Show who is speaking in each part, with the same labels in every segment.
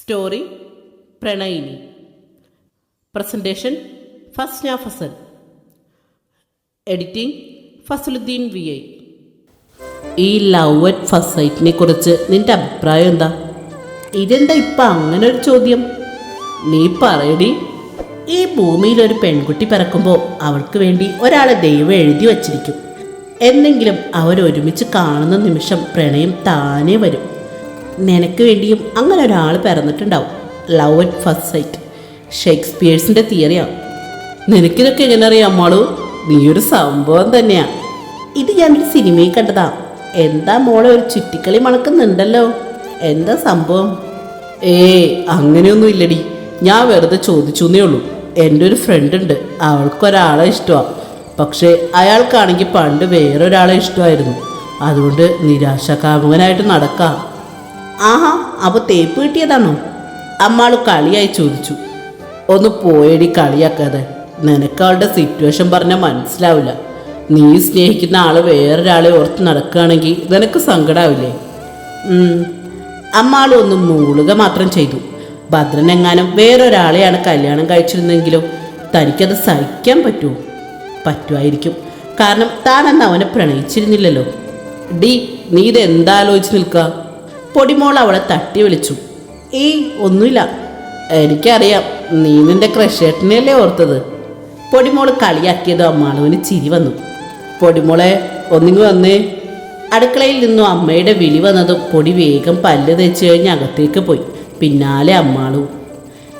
Speaker 1: Story പ്രണയിനി. Presentation Fasna Fazal editing Fazaluddin V I. ഈ love at first സൈറ്റിനെ കുറിച്ച് നിന്റെ അഭിപ്രായം എന്താ? ഇതെന്താ ഇപ്പം അങ്ങനെ ഒരു ചോദ്യം? നീ പറയടി. ഈ ഭൂമിയിൽ ഒരു പെൺകുട്ടി പിറക്കുമ്പോൾ അവൾക്ക് വേണ്ടി ഒരാളെ ദൈവം എഴുതി വച്ചിരിക്കും. എന്നെങ്കിലും അവരൊരുമിച്ച് കാണുന്ന നിമിഷം പ്രണയം താനേ വരും. നിനക്ക് വേണ്ടിയും അങ്ങനെ ഒരാൾ പിറന്നിട്ടുണ്ടാവും. ലവ് അറ്റ് ഫസ്റ്റ് സൈറ്റ് ഷേക്സ്പിയേഴ്സിന്റെ തിയറിയാണ് നിനക്കിതൊക്കെ എങ്ങനെ അറിയാം നീ ഒരു സംഭവം തന്നെയാ. ഇത് ഞാനൊരു സിനിമയിൽ കണ്ടതാ. എന്താ മോളെ ഒരു ചുറ്റിക്കളി മണക്കുന്നുണ്ടല്ലോ? എന്താ സംഭവം? ഏ അങ്ങനെയൊന്നും ഇല്ലടി. ഞാൻ വെറുതെ ചോദിച്ചെന്നേ ഉള്ളൂ. എന്റെ ഒരു ഫ്രണ്ട് ഉണ്ട്. അവൾക്കൊരാളെ ഇഷ്ടമാണ് പക്ഷേ അയാൾക്കാണെങ്കിൽ പണ്ട് വേറൊരാളെ ഇഷ്ടമായിരുന്നു. അതുകൊണ്ട് നിരാശാകാമുകനായിട്ട് നടക്കാം. ആഹാ അപ്പോൾ തേപ്പ് കിട്ടിയതാണോ? അമ്മാൾ കളിയായി ചോദിച്ചു. ഒന്ന് പോയടി കളിയാക്കാതെ. നിനക്ക് അവളുടെ സിറ്റുവേഷൻ പറഞ്ഞാൽ മനസ്സിലാവില്ല. നീ സ്നേഹിക്കുന്ന ആൾ വേറൊരാളെ ഓർത്ത് നടക്കുകയാണെങ്കിൽ നിനക്ക് സങ്കടാവില്ലേ. അമ്മാൾ ഒന്ന് മൂളുക മാത്രം ചെയ്തു. ഭദ്രനെങ്ങാനും വേറൊരാളെയാണ് കല്യാണം കഴിച്ചിരുന്നെങ്കിലോ തനിക്കത് സഹിക്കാൻ പറ്റുമോ? പറ്റുമായിരിക്കും. കാരണം താൻ അവനെ പ്രണയിച്ചിരുന്നില്ലല്ലോ. ഡി നീ ഇത് എന്താലോചിച്ച് നിൽക്കുക പൊടിമോൾ അവളെ തട്ടി വിളിച്ചു. ഏയ് ഒന്നുമില്ല. എനിക്കറിയാം നീ നിന്റെ ക്രഷേട്ടനെയല്ലേ ഓർത്തത്? പൊടിമോൾ കളിയാക്കിയതോ അമ്മാളുവിന് ചിരി വന്നു. പൊടിമോളെ ഒന്നിങ്ങ് വന്നേ. അടുക്കളയിൽ നിന്നും അമ്മയുടെ വിളി വന്നതും പൊടി വേഗം പല്ല് തേച്ച് കഴിഞ്ഞ് അകത്തേക്ക് പോയി. പിന്നാലെ അമ്മാളും.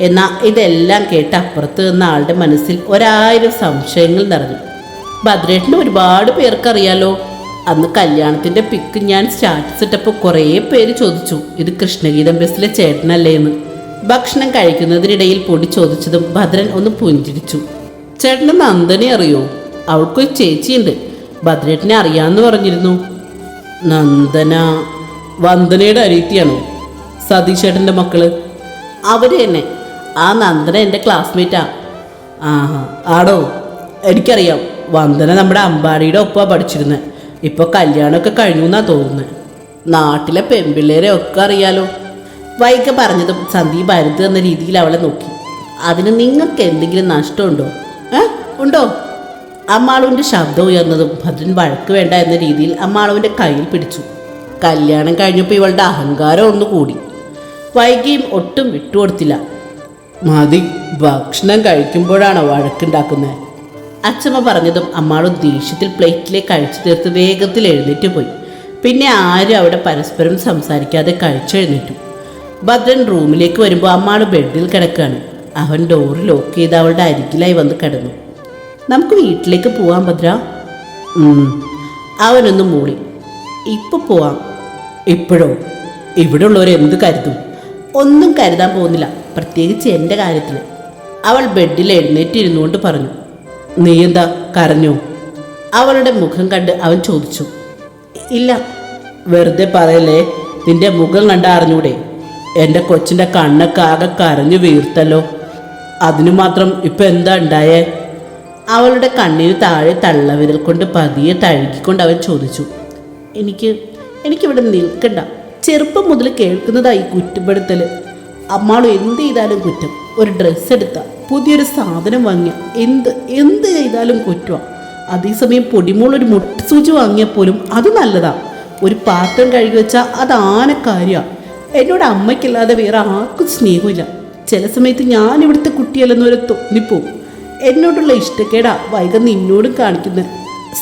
Speaker 1: എന്നാൽ ഇതെല്ലാം കേട്ട് അപ്പുറത്ത് നിന്ന ആളുടെ മനസ്സിൽ ഒരായിരം സംശയങ്ങൾ നിറഞ്ഞു. ഭദ്രേട്ടന് ഒരുപാട് പേർക്കറിയാലോ അന്ന് കല്യാണത്തിന്റെ പിക്ക് ഞാൻ സ്റ്റാറ്റസ് ഇട്ടപ്പോൾ കുറേ പേര് ചോദിച്ചു ഇത് കൃഷ്ണഗീതം ബസ്സിലെ ചേട്ടനല്ലേ എന്ന്? ഭക്ഷണം കഴിക്കുന്നതിനിടയിൽ പൊടി ചോദിച്ചതും ഭദ്രൻ ഒന്ന് പുഞ്ചിരിച്ചു. ചേട്ടന് നന്ദനെ അറിയോ? അവൾക്കൊരു ചേച്ചിയുണ്ട്. ഭദ്രേട്ടനെ അറിയാമെന്ന് പറഞ്ഞിരുന്നു. നന്ദന? വന്ദനയുടെ അരീത്തിയാണോ സതീഷേട്ടന്റെ മക്കൾ. അവർ തന്നെ. ആ നന്ദന എന്റെ ക്ലാസ്മേറ്റാ ആഹാ. ആടോ. എനിക്കറിയാം. വന്ദന നമ്മുടെ അമ്പാടിയുടെ ഒപ്പമാണ് പഠിച്ചിരുന്നത് ഇപ്പോൾ കല്യാണമൊക്കെ കഴിഞ്ഞു എന്നാ തോന്നുന്നത് നാട്ടിലെ പെമ്പിള്ളേരെ ഒക്കെ അറിയാലോ. വൈക പറഞ്ഞതും സന്ദീപ് അരുത് എന്ന രീതിയിൽ അവളെ നോക്കി. അതിന് നിങ്ങൾക്ക് എന്തെങ്കിലും നഷ്ടമുണ്ടോ? ഏ? ഉണ്ടോ? അമ്മാളുവിന്റെ ശബ്ദം ഉയർന്നതും ഭദ്രൻ വഴക്ക് വേണ്ട എന്ന രീതിയിൽ അമ്മാളുവിന്റെ കയ്യിൽ പിടിച്ചു. കല്യാണം കഴിഞ്ഞപ്പോൾ ഇവളുടെ അഹങ്കാരം ഒന്ന് കൂടി. വൈകിയും ഒട്ടും വിട്ടുകൊടുത്തില്ല. മതി ഭക്ഷണം കഴിക്കുമ്പോഴാണോ വഴക്കുണ്ടാക്കുന്നത് അച്ഛമ്മ പറഞ്ഞതും അമ്മാളു ദേഷ്യത്തിൽ പ്ലേറ്റിലേക്ക് കഴിച്ചു തീർത്ത് വേഗത്തിൽ എഴുന്നേറ്റ് പോയി. പിന്നെ ആരും അവിടെ പരസ്പരം സംസാരിക്കാതെ കഴിച്ചെഴുന്നേറ്റു ഭദ്രൻ റൂമിലേക്ക് വരുമ്പോൾ അമ്മാൾ ബെഡിൽ കിടക്കുകയാണ് അവൻ ഡോറ് ലോക്ക് ചെയ്ത് അവളുടെ അരികിലായി വന്ന് കിടന്നു. നമുക്ക് വീട്ടിലേക്ക് പോവാം ഭദ്ര. അവനൊന്ന് മൂളി. ഇപ്പൊ പോവാം. ഇപ്പോഴോ? ഇവിടെ ഉള്ളവർ എന്ത് കരുതും? ഒന്നും കരുതാൻ പോകുന്നില്ല. പ്രത്യേകിച്ച് എന്റെ കാര്യത്തിൽ അവൾ ബെഡിൽ എഴുന്നേറ്റിരുന്നുകൊണ്ട് പറഞ്ഞു. നീ എന്താ കരഞ്ഞു? അവളുടെ മുഖം കണ്ട് അവൻ ചോദിച്ചു. ഇല്ല വെറുതെ പറയല്ലേ നിന്റെ മുഖം കണ്ട അറിഞ്ഞൂടെ? എന്റെ കൊച്ചിന്റെ കണ്ണൊക്കെ ആകെ കരഞ്ഞു വീർത്തല്ലോ. അതിനു മാത്രം ഇപ്പം എന്താ ഉണ്ടായേ? അവളുടെ കണ്ണിന് താഴെ തള്ളവിരൽ കൊണ്ട് പതിയെ തഴുകിക്കൊണ്ട് അവൻ ചോദിച്ചു. എനിക്ക് എനിക്കിവിടെ നിൽക്കണ്ട. ചെറുപ്പം മുതൽ കേൾക്കുന്നതായി കുറ്റപ്പെടുത്തൽ അമ്മാളും എന്ത് ചെയ്താലും കുറ്റം. ഒരു ഡ്രസ്സ് എടുത്ത. പുതിയൊരു സാധനം വാങ്ങിയ. എന്ത് എന്ത് ചെയ്താലും കുറ്റമാണ് അതേസമയം പൊടിമോൾ ഒരു മുട്ടുസൂചി വാങ്ങിയാൽ പോലും അത് നല്ലതാണ് ഒരു പാത്രം കഴുകി വെച്ചാൽ അത് കാര്യമാണ് എന്നോട് അമ്മയ്ക്കില്ലാതെ വേറെ ആർക്കും സ്നേഹമില്ല. ചില സമയത്ത് ഞാൻ ഇവിടുത്തെ കുട്ടിയല്ലെന്നൊരു തോന്നിപ്പോവും. എന്നോടുള്ള ഇഷ്ടക്കേടാ വൈകം നിന്നോടും കാണിക്കുന്നത്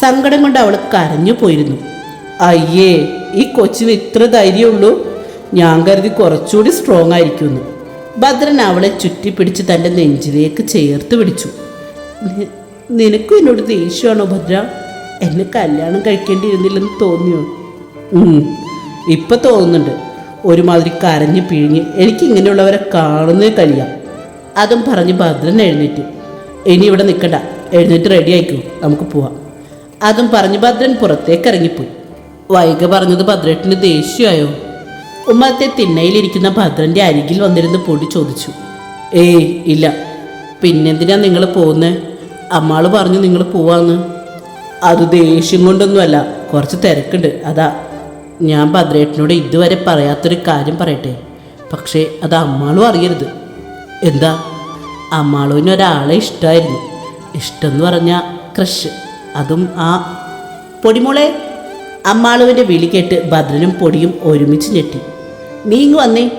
Speaker 1: സങ്കടം കൊണ്ട് അവൾ കരഞ്ഞു പോയിരുന്നു. അയ്യേ ഈ കൊച്ചിന് ഇത്ര ധൈര്യമുള്ളൂ? ഞാൻ കരുതി കുറച്ചുകൂടി സ്ട്രോങ് ആയിരിക്കുമെന്ന്. ഭദ്രൻ അവളെ ചുറ്റിപ്പിടിച്ച് തന്റെ നെഞ്ചിലേക്ക് ചേർത്ത് പിടിച്ചു. "നി- നിനക്കും എന്നോട് ദേഷ്യമാണോ ഭദ്ര? എന്നെ കല്യാണം കഴിക്കേണ്ടിയിരുന്നില്ലെന്ന് തോന്നിയോ? ഇപ്പൊ തോന്നുന്നുണ്ട്. ഒരുമാതിരി കരഞ്ഞ് പിഴിഞ്ഞ് എനിക്ക് ഇങ്ങനെയുള്ളവരെ കാണുന്നേ കഴിയാം. അതും പറഞ്ഞ് ഭദ്രൻ എഴുന്നേറ്റ്. ഇനി ഇവിടെ നിൽക്കണ്ട എഴുന്നേറ്റ് റെഡി ആയിക്കോ. നമുക്ക് പോവാം. അതും പറഞ്ഞ് ഭദ്രൻ പുറത്തേക്ക് ഇറങ്ങിപ്പോയി. വൈക പറഞ്ഞത് ഭദ്രേട്ടിന് ദേഷ്യമായോ ഉമ്മത്തെ തിണ്ണയിലിരിക്കുന്ന ഭദ്രന്റെ അരികിൽ വന്നിരുന്ന് പൊടി ചോദിച്ചു. ഏയ് ഇല്ല. പിന്നെന്തിനാ നിങ്ങൾ പോകുന്നത് അമ്മാൾ പറഞ്ഞു നിങ്ങൾ പോവാന്ന്. അത് ദേഷ്യം കൊണ്ടൊന്നുമല്ല. കുറച്ച് തിരക്കുണ്ട്. അതാ. ഞാൻ ഭദ്രേട്ടനോട് ഇതുവരെ പറയാത്തൊരു കാര്യം പറയട്ടെ. പക്ഷേ അത് അമ്മാളും അറിയരുത്. എന്താ? അമ്മാളുവിന് ഒരാളെ ഇഷ്ടമായിരുന്നു ഇഷ്ടം എന്ന് പറഞ്ഞാൽ ക്രഷ്. അതും ആ. പൊടിമോളെ. അമ്മാളുവിന്റെ വിളി കേട്ട് ഭദ്രനും പൊടിയും ഒരുമിച്ച് ഞെട്ടി. നീങ്ങു വന്നേ.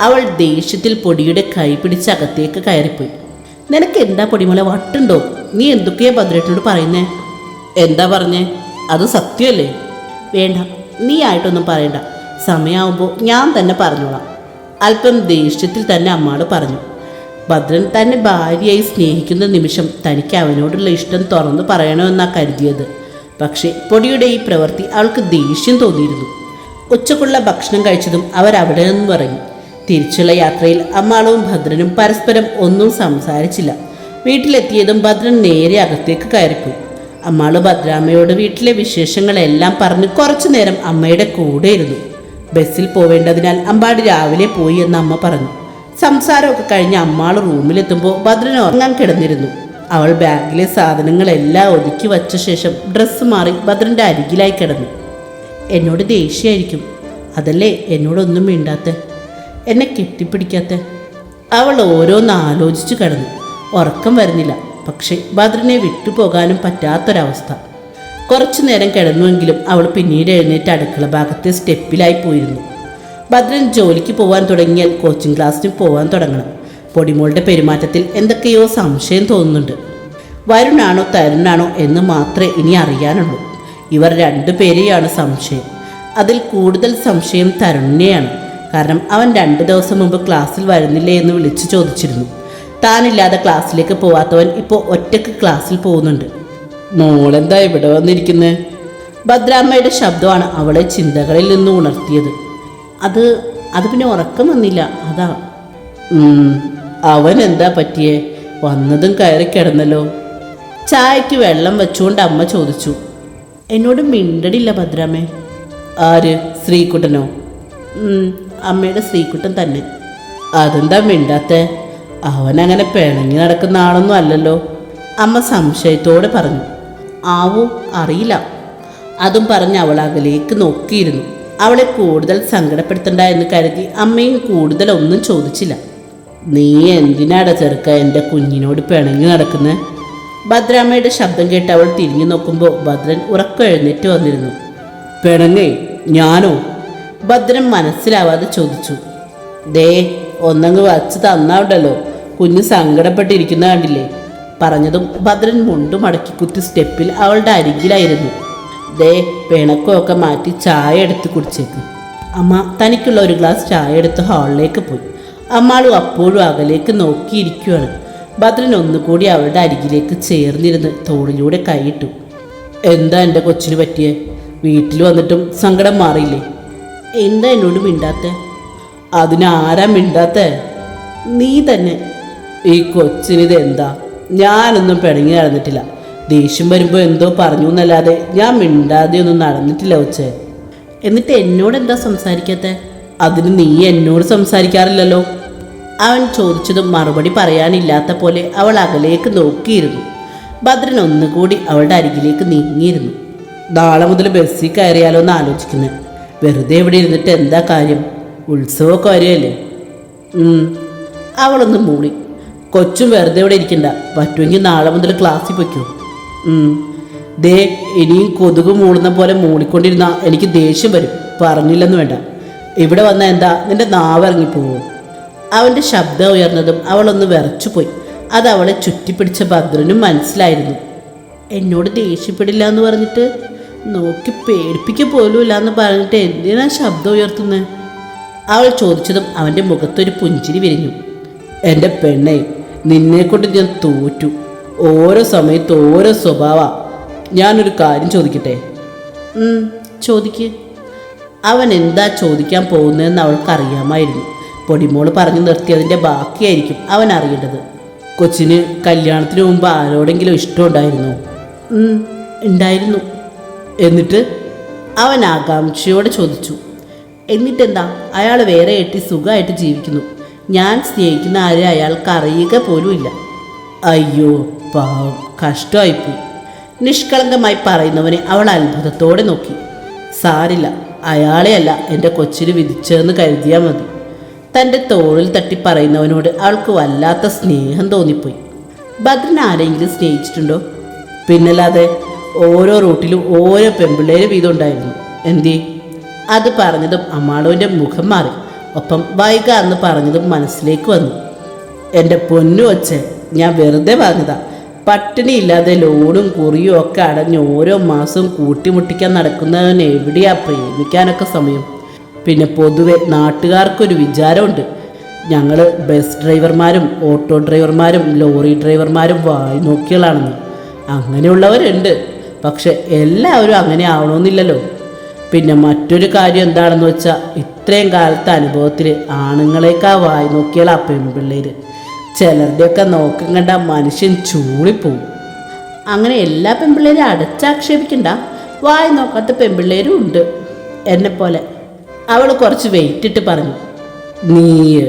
Speaker 1: അവൾ ദേഷ്യത്തിൽ പൊടിയുടെ കൈ പിടിച്ച് അകത്തേക്ക് കയറിപ്പോയി. നിനക്ക് എന്താ പൊടിമോളെ വട്ടുണ്ടോ? നീ എന്തൊക്കെയാ ഭദ്രേട്ടനോട് പറയുന്നേ? എന്താ പറഞ്ഞേ? അത് സത്യമല്ലേ? വേണ്ട. നീ ആയിട്ടൊന്നും പറയണ്ട. സമയമാകുമ്പോൾ ഞാൻ തന്നെ പറഞ്ഞോളാം. അല്പം ദേഷ്യത്തിൽ തന്നെ അമ്മാട് പറഞ്ഞു. ഭദ്രൻ തന്നെ ഭാര്യയായി സ്നേഹിക്കുന്ന നിമിഷം തനിക്ക് അവനോടുള്ള ഇഷ്ടം തുറന്നു പറയണമെന്നാണ് കരുതിയത്. പക്ഷേ പൊടിയുടെ ഈ പ്രവൃത്തി അവൾക്ക് ദേഷ്യം തോന്നിയിരുന്നു. ഉച്ചക്കുള്ള ഭക്ഷണം കഴിച്ചതും അവരവിടെ നിന്നും ഇറങ്ങി. തിരിച്ചുള്ള യാത്രയിൽ അമ്മാളവും ഭദ്രനും പരസ്പരം ഒന്നും സംസാരിച്ചില്ല. വീട്ടിലെത്തിയതും ഭദ്രൻ നേരെ അകത്തേക്ക് കയറിപ്പോയി. അമ്മാൾ ഭദ്രാമ്മയോട് വീട്ടിലെ വിശേഷങ്ങളെല്ലാം പറഞ്ഞ് കുറച്ചു നേരം അമ്മയുടെ കൂടെ ഇരുന്നു. ബസ്സിൽ പോവേണ്ടതിനാൽ അമ്പാടി രാവിലെ പോയി എന്ന് അമ്മ പറഞ്ഞു. സംസാരമൊക്കെ കഴിഞ്ഞ് അമ്മാൾ റൂമിലെത്തുമ്പോൾ ഭദ്രൻ ഉറങ്ങാൻ കിടന്നിരുന്നു. അവൾ ബാഗിലെ സാധനങ്ങളെല്ലാം ഒതുക്കി വച്ച ശേഷം ഡ്രസ്സ് മാറി ഭദ്രന്റെ അരികിലായി കിടന്നു. എന്നോട് ദേഷ്യമായിരിക്കും. അതല്ലേ എന്നോടൊന്നും മിണ്ടാത്ത? എന്നെ കെട്ടിപ്പിടിക്കാത്ത? അവൾ ഓരോന്ന് ആലോചിച്ചു കിടന്നു. ഉറക്കം വരുന്നില്ല. പക്ഷേ ഭദ്രനെ വിട്ടുപോകാനും പറ്റാത്തൊരവസ്ഥ. കുറച്ചു നേരം കിടന്നുവെങ്കിലും അവൾ പിന്നീട് എഴുന്നേറ്റ് അടുക്കള ഭാഗത്തെ സ്റ്റെപ്പിലായി പോയിരുന്നു. ഭദ്രൻ ജോലിക്ക് പോകാൻ തുടങ്ങിയാൽ കോച്ചിങ് ക്ലാസ്സിന് പോകാൻ തുടങ്ങണം. പൊടിമോളുടെ പെരുമാറ്റത്തിൽ എന്തൊക്കെയോ സംശയം തോന്നുന്നുണ്ട്. വരുണാണോ തരുണാണോ എന്ന് മാത്രമേ ഇനി അറിയാനുള്ളൂ. ഇവർ രണ്ടുപേരെയാണ് സംശയം. അതിൽ കൂടുതൽ സംശയം തരുണിനെയാണ് കാരണം അവൻ രണ്ട് ദിവസം മുമ്പ് ക്ലാസ്സിൽ വരുന്നില്ലേ എന്ന് വിളിച്ചു ചോദിച്ചിരുന്നു. താനില്ലാതെ ക്ലാസ്സിലേക്ക് പോവാത്തവൻ ഇപ്പോൾ ഒറ്റയ്ക്ക് ക്ലാസ്സിൽ പോകുന്നുണ്ട്. മോളെന്താ ഇവിടെ വന്നിരിക്കുന്നത് ഭദ്രാമ്മയുടെ ശബ്ദമാണ് അവളെ ചിന്തകളിൽ നിന്ന് ഉണർത്തിയത്. അത് അത് പിന്നെ ഉറക്കം വന്നില്ല. അതാ. അവൻ എന്താ പറ്റിയേ? വന്നതും കയറി കിടന്നല്ലോ. ചായക്ക് വെള്ളം വെച്ചുകൊണ്ട് അമ്മ ചോദിച്ചു. എന്നോട് മിണ്ടടില്ല ഭദ്രാമ്മേ ആര്? ശ്രീകുട്ടനോ? അമ്മയുടെ ശ്രീകുട്ടൻ തന്നെ. അതെന്താ മിണ്ടാത്ത? അവൻ അങ്ങനെ പിണങ്ങി നടക്കുന്ന ആളൊന്നും അല്ലല്ലോ. അമ്മ സംശയത്തോടെ പറഞ്ഞു. ആവോ അറിയില്ല. അതും പറഞ്ഞ് അവൾ അകലേക്ക് നോക്കിയിരുന്നു. അവളെ കൂടുതൽ സങ്കടപ്പെടുത്തണ്ട എന്ന് കരുതി അമ്മയും കൂടുതൽ ഒന്നും ചോദിച്ചില്ല. നീ എന്തിനാടാ ചെറുക്ക എന്റെ കുഞ്ഞിനോട് പിണങ്ങി നടക്കുന്നത് ഭദ്രാമ്മയുടെ ശബ്ദം കേട്ട് അവൾ തിരിഞ്ഞു നോക്കുമ്പോൾ ഭദ്രൻ ഉറക്കം എഴുന്നേറ്റ് വന്നിരുന്നു. പെണങ്ങേ ഞാനോ? ഭദ്രൻ മനസ്സിലാവാതെ ചോദിച്ചു. ദേ ഒന്നങ്ങ് വച്ച് തന്നാവുണ്ടല്ലോ കുഞ്ഞ് സങ്കടപ്പെട്ടിരിക്കുന്ന കണ്ടില്ലേ? പറഞ്ഞതും ഭദ്രൻ മുണ്ടു മടക്കി കുത്തി സ്റ്റെപ്പിൽ അവളുടെ അരികിലായിരുന്നു. ദേ പിണക്കമൊക്കെ മാറ്റി ചായ എടുത്ത് കുടിച്ചേക്ക്. അമ്മ തനിക്കുള്ള ഒരു ഗ്ലാസ് ചായ എടുത്ത് ഹാളിലേക്ക് പോയി. അമ്മാളും അപ്പോഴും അകലേക്ക് നോക്കിയിരിക്കുകയാണ് ഭദ്രൻ ഒന്നുകൂടി അവളുടെ അരികിലേക്ക് ചേർന്നിരുന്ന് തോളിലൂടെ കൈയിട്ടു. എന്താ എന്റെ കൊച്ചിന് പറ്റിയേ? വീട്ടിൽ വന്നിട്ടും സങ്കടം മാറിയില്ലേ? എന്താ എന്നോട് മിണ്ടാത്ത? അതിനാരാ മിണ്ടാത്ത? നീ തന്നെ. ഈ കൊച്ചിനിത് എന്താ? ഞാനൊന്നും പിണങ്ങി നടന്നിട്ടില്ല. ദേഷ്യം വരുമ്പോൾ എന്തോ പറഞ്ഞു എന്നല്ലാതെ ഞാൻ മിണ്ടാതെ ഒന്നും നടന്നിട്ടില്ല കൊച്ചേ. എന്നിട്ട് എന്നോട് എന്താ സംസാരിക്കാത്ത? അതിന് നീ എന്നോട് സംസാരിക്കാറില്ലല്ലോ. അവൻ ചോദിച്ചതും മറുപടി പറയാനില്ലാത്ത പോലെ അവൾ അകലേക്ക് നോക്കിയിരുന്നു. ഭദ്രൻ ഒന്നുകൂടി അവളുടെ അരികിലേക്ക് നീങ്ങിയിരുന്നു. നാളെ മുതൽ ബസ്സിൽ കയറിയാലോ എന്ന് ആലോചിക്കുന്നത് വെറുതെ ഇവിടെ ഇരുന്നിട്ട് എന്താ കാര്യം? ഉത്സവമൊക്കെ വരികയല്ലേ? അവളൊന്നും മൂളി കൊച്ചും വെറുതെ ഇവിടെ ഇരിക്കണ്ട. പറ്റുമെങ്കിൽ നാളെ മുതൽ ക്ലാസ്സിൽ പൊയ്ക്കോ. ദേ ഇനിയും കൊതുക് മൂളുന്ന പോലെ മൂളിക്കൊണ്ടിരുന്ന എനിക്ക് ദേഷ്യം വരും. പറഞ്ഞില്ലെന്ന് വേണ്ട. ഇവിടെ വന്നാൽ എന്താ? നിന്റെ നാവ് ഇറങ്ങിപ്പോവോ? അവന്റെ ശബ്ദം ഉയർന്നതും അവളൊന്ന് വിറച്ചുപോയി. അത് അവളെ ചുറ്റിപ്പിടിച്ച ഭദ്രനും മനസ്സിലായിരുന്നു. എന്നോട് ദേഷ്യപ്പെടില്ല എന്ന് പറഞ്ഞിട്ട്? നോക്കി പേടിപ്പിക്ക പോലുമില്ല എന്ന് പറഞ്ഞിട്ട് എന്തിനാ ശബ്ദം ഉയർത്തുന്നത് അവൾ ചോദിച്ചതും അവന്റെ മുഖത്തൊരു പുഞ്ചിരി വിരിഞ്ഞു. എന്റെ പെണ്ണെ നിന്നെക്കൊണ്ട് ഞാൻ തോറ്റു. ഓരോ സമയത്ത് ഓരോ സ്വഭാവ. ഞാനൊരു കാര്യം ചോദിക്കട്ടെ? ചോദിക്ക്. അവൻ എന്താ ചോദിക്കാൻ പോകുന്നതെന്ന് അവൾക്കറിയാമായിരുന്നു. പൊടിമോൾ പറഞ്ഞു നിർത്തിയതിന്റെ ബാക്കിയായിരിക്കും അവൻ അറിയേണ്ടത്. കൊച്ചിന് കല്യാണത്തിന് മുമ്പ് ആരോടെങ്കിലും ഇഷ്ടമുണ്ടായിരുന്നു? ഉണ്ടായിരുന്നു. എന്നിട്ട് അവൻ ആകാംക്ഷയോടെ ചോദിച്ചു. എന്നിട്ടെന്താ? അയാൾ വേറെ എട്ടി സുഖമായിട്ട് ജീവിക്കുന്നു. ഞാൻ സ്നേഹിക്കുന്ന ആരെ അയാൾക്ക് അറിയുക പോലുമില്ല അയ്യോ പാവം. കഷ്ടമായിപ്പോയി. നിഷ്കളങ്കമായി പറയുന്നവനെ അവൾ അത്ഭുതത്തോടെ നോക്കി. സാരില്ല അയാളെയല്ല എന്റെ കൊച്ചിന് വിധിച്ചതെന്ന് കരുതിയാൽ മതി. തന്റെ തോളിൽ തട്ടി പറയുന്നവനോട് അവൾക്ക് വല്ലാത്ത സ്നേഹം തോന്നിപ്പോയി. ഭദ്രൻ ആരെങ്കിലും സ്നേഹിച്ചിട്ടുണ്ടോ? പിന്നല്ലാതെ ഓരോ റൂട്ടിലും ഓരോ പെമ്പിള്ളേര് വീതം എന്തേ? അത് പറഞ്ഞതും അമ്മാളുവിന്റെ മുഖം മാറി. ഒപ്പം വൈക എന്ന് പറഞ്ഞതും മനസ്സിലേക്ക് വന്നു. എന്റെ പൊന്നു വച്ച് ഞാൻ വെറുതെ പറഞ്ഞതാ. പട്ടിണി ഇല്ലാതെ ലോണും കുറിയും ഒക്കെ അടഞ്ഞ് ഓരോ മാസവും കൂട്ടിമുട്ടിക്കാൻ നടക്കുന്നവന് എവിടെയാ? പ്രേമിക്കാനൊക്കെ സമയം. പിന്നെ പൊതുവെ നാട്ടുകാർക്കൊരു വിചാരമുണ്ട്. ഞങ്ങൾ ബസ് ഡ്രൈവർമാരും ഓട്ടോ ഡ്രൈവർമാരും ലോറി ഡ്രൈവർമാരും വായി നോക്കികളാണെന്ന് അങ്ങനെയുള്ളവരുണ്ട്. പക്ഷെ എല്ലാവരും അങ്ങനെ ആവണമെന്നില്ലല്ലോ. പിന്നെ മറ്റൊരു കാര്യം എന്താണെന്ന് വെച്ചാൽ ഇത്രയും കാലത്തെ അനുഭവത്തിൽ ആണുങ്ങളെക്കാ വായി നോക്കിയാൽ ആ പെൺപിള്ളേര്. ചിലരുടെയൊക്കെ നോക്കം കണ്ട മനുഷ്യൻ ചൂളിപ്പോവും. അങ്ങനെ എല്ലാ പെൺപിള്ളേരും അടച്ചാക്ഷേപിക്കണ്ട. വായി നോക്കാത്ത പെൺപിള്ളേരും ഉണ്ട്. എന്നെപ്പോലെ പോലെ അവൾ കുറച്ച് വെയിറ്റ് ഇട്ട് പറഞ്ഞു നീ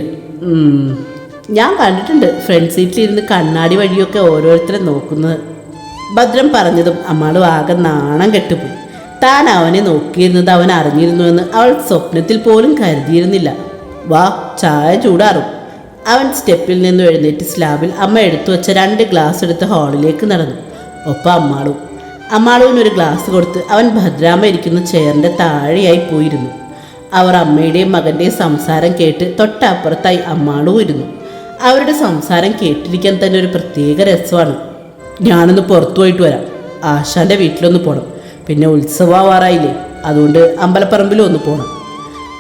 Speaker 1: ഞാൻ കണ്ടിട്ടുണ്ട് ഫ്രണ്ട് സീറ്റിലിരുന്ന് കണ്ണാടി വഴിയൊക്കെ ഓരോരുത്തരെ നോക്കുന്നത്. ഭദ്രം പറഞ്ഞതും അമ്മാളും ആകെ നാണം കെട്ടുപോയി. താൻ അവനെ നോക്കിയിരുന്നത് അവൻ അറിഞ്ഞിരുന്നുവെന്ന് അവൾ സ്വപ്നത്തിൽ പോലും കരുതിയിരുന്നില്ല. വാ ചായ ചൂടാറും. അവൻ സ്റ്റെപ്പിൽ നിന്ന് എഴുന്നേറ്റ് സ്ലാബിൽ അമ്മ എടുത്തു വെച്ച രണ്ട് ഗ്ലാസ് എടുത്ത് ഹാളിലേക്ക് നടന്നു. ഒപ്പം അമ്മാളും. അമ്മാളുവിന് ഒരു ഗ്ലാസ് കൊടുത്ത് അവൻ ഭദ്രാമ ഇരിക്കുന്ന ചെയറിന്റെ താഴെയായി പോയിരുന്നു. അവർ അമ്മയുടെയും മകന്റെയും സംസാരം കേട്ട് തൊട്ടപ്പുറത്തായി അമ്മാളും ഇരുന്നു. അവരുടെ സംസാരം കേട്ടിരിക്കാൻ തന്നെ ഒരു പ്രത്യേക രസമാണ്. ഞാനൊന്ന് പുറത്തു പോയിട്ട് വരാം. ആശാന്റെ വീട്ടിലൊന്ന് പോകണം പിന്നെ ഉത്സവമാവാറായില്ലേ അതുകൊണ്ട് അമ്പലപ്പറമ്പിലും ഒന്ന് പോകണം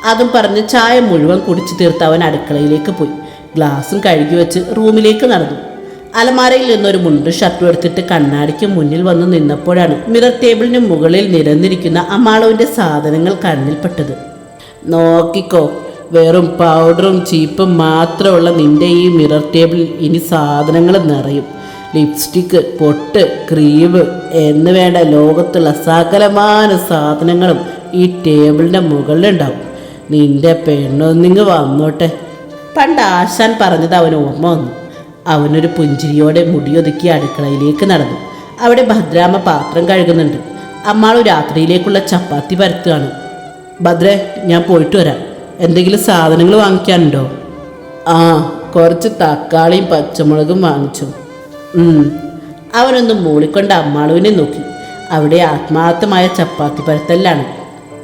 Speaker 1: അതും പറഞ്ഞ് ചായ മുഴുവൻ കുടിച്ചു തീർത്ത് അവൻ അടുക്കളയിലേക്ക് പോയി. ഗ്ലാസും കഴുകി വെച്ച് റൂമിലേക്ക് നടന്നു. അലമാരയിൽ നിന്നൊരു മുണ്ട് ഷർട്ടും എടുത്തിട്ട് കണ്ണാടിക്ക് മുന്നിൽ വന്ന് നിന്നപ്പോഴാണ് മിറർ ടേബിളിന് മുകളിൽ നിരന്നിരിക്കുന്ന അമ്മാളവിന്റെ സാധനങ്ങൾ കണ്ണിൽപ്പെട്ടത്. നോക്കിക്കോ. വെറും പൗഡറും ചീപ്പും മാത്രമുള്ള നിന്റെ ഈ മിറർ ടേബിളിൽ ഇനി സാധനങ്ങൾ നിറയും. ലിപ്സ്റ്റിക്ക് പൊട്ട് ക്രീം എന്ന് വേണ്ട ലോകത്തുള്ള സകലമാന സാധനങ്ങളും ഈ ടേബിളിന്റെ മുകളിലുണ്ടാവും നിന്റെ പെണ്ണൊന്നിങ്ങ് വന്നോട്ടെ. പണ്ട് ആശാൻ പറഞ്ഞത് അവന് ഓർമ്മ വന്നു. അവനൊരു പുഞ്ചിരിയോടെ മുടിയൊതുക്കി അടുക്കളയിലേക്ക് നടന്നു. അവിടെ ഭദ്രാമ്മ പാത്രം കഴുകുന്നുണ്ട്. അമ്മാളു രാത്രിയിലേക്കുള്ള ചപ്പാത്തി പരത്തുകയാണ്. ഭദ്രേ ഞാൻ പോയിട്ട് വരാം. എന്തെങ്കിലും സാധനങ്ങൾ വാങ്ങിക്കാനുണ്ടോ? ആ കുറച്ച് തക്കാളിയും പച്ചമുളകും വാങ്ങിച്ചു. അവനൊന്ന് മൂളിക്കൊണ്ട് അമ്മാളുവിനെ നോക്കി. അവിടെ ആത്മാർത്ഥമായ ചപ്പാത്തി പരത്തല്ലാണ്.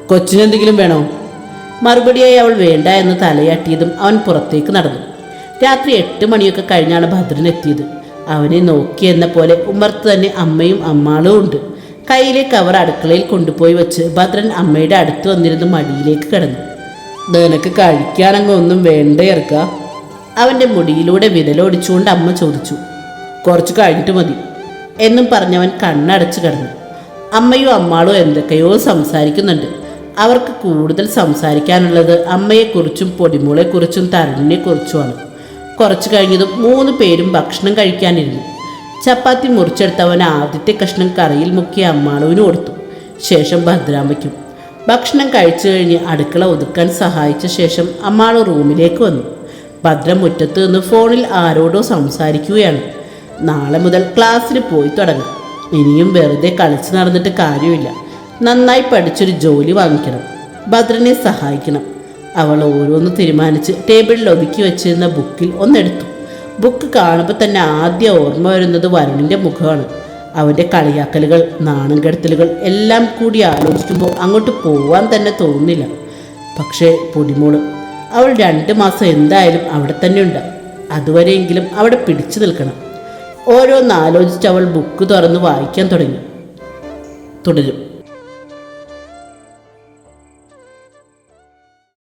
Speaker 1: കൊച്ചിനെന്തെങ്കിലും വേണോ? മറുപടിയായി അവൾ വേണ്ട എന്ന് തലയാട്ടിയതും അവൻ പുറത്തേക്ക് നടന്നു. രാത്രി എട്ട് മണിയൊക്കെ കഴിഞ്ഞാണ് ഭദ്രൻ എത്തിയത്. അവനെ നോക്കിയെന്ന പോലെ ഉമ്മർത്ത് തന്നെ അമ്മയും അമ്മാളും ഉണ്ട്. കയ്യിലെ കവർ അടുക്കളയിൽ കൊണ്ടുപോയി വെച്ച് ഭദ്രൻ അമ്മയുടെ അടുത്ത് വന്നിരുന്ന് മടിയിലേക്ക് കിടന്നു. നിനക്ക് കഴിക്കാനങ്ങ് ഒന്നും വേണ്ടേ ഇറക്ക അവന്റെ മുടിയിലൂടെ വിരലോടിച്ചുകൊണ്ട് അമ്മ ചോദിച്ചു. കുറച്ച് കഴിഞ്ഞിട്ട് മതി. എന്നും പറഞ്ഞവൻ കണ്ണടച്ച് കിടന്നു. അമ്മയും അമ്മാളോ എന്തൊക്കെയോ സംസാരിക്കുന്നുണ്ട്. അവർക്ക് കൂടുതൽ സംസാരിക്കാനുള്ളത് അമ്മയെക്കുറിച്ചും പൊടിമോളെക്കുറിച്ചും തരുണിനെക്കുറിച്ചുമാണ്. കുറച്ച് കഴിഞ്ഞതും മൂന്ന് പേരും ഭക്ഷണം കഴിക്കാനിരുന്നു. ചപ്പാത്തി മുറിച്ചെടുത്തവൻ ആദ്യത്തെ കഷ്ണം കറിയിൽ മുക്കിയ അമ്മാളുവിന് കൊടുത്തു. ശേഷം ഭദ്രാമയ്ക്കും ഭക്ഷണം കഴിച്ചു കഴിഞ്ഞ് അടുക്കള ഒതുക്കാൻ സഹായിച്ച ശേഷം അമ്മാൾ റൂമിലേക്ക് വന്നു. ഭദ്ര മുറ്റത്ത് നിന്ന് ഫോണിൽ ആരോടോ സംസാരിക്കുകയാണ്. നാളെ മുതൽ ക്ലാസ്സിന് പോയി തുടങ്ങാം. ഇനിയും വെറുതെ കളിച്ച് നടന്നിട്ട് കാര്യമില്ല. നന്നായി പഠിച്ചൊരു ജോലി വാങ്ങിക്കണം. ഭദ്രനെ സഹായിക്കണം. അവൾ ഓരോന്ന് തീരുമാനിച്ച് ടേബിളിൽ ഒതുക്കി വെച്ചിരുന്ന ബുക്കിൽ ഒന്നെടുത്തു. ബുക്ക് കാണുമ്പോൾ തന്നെ ആദ്യം ഓർമ്മ വരുന്നത് വരുണിന്റെ മുഖമാണ്. അവന്റെ കളിയാക്കലുകൾ നാണം കെടുത്തലുകൾ എല്ലാം കൂടി ആലോചിക്കുമ്പോൾ അങ്ങോട്ട് പോവാൻ തന്നെ തോന്നുന്നില്ല. പക്ഷേ പൊടിമോൾ അവൾ രണ്ട് മാസം എന്തായാലും അവിടെ തന്നെ ഉണ്ട്. അതുവരെയെങ്കിലും അവിടെ പിടിച്ചു നിൽക്കണം. ഓരോന്ന് ആലോചിച്ച് അവൾ ബുക്ക് തുറന്ന് വായിക്കാൻ തുടങ്ങി. തുടരും.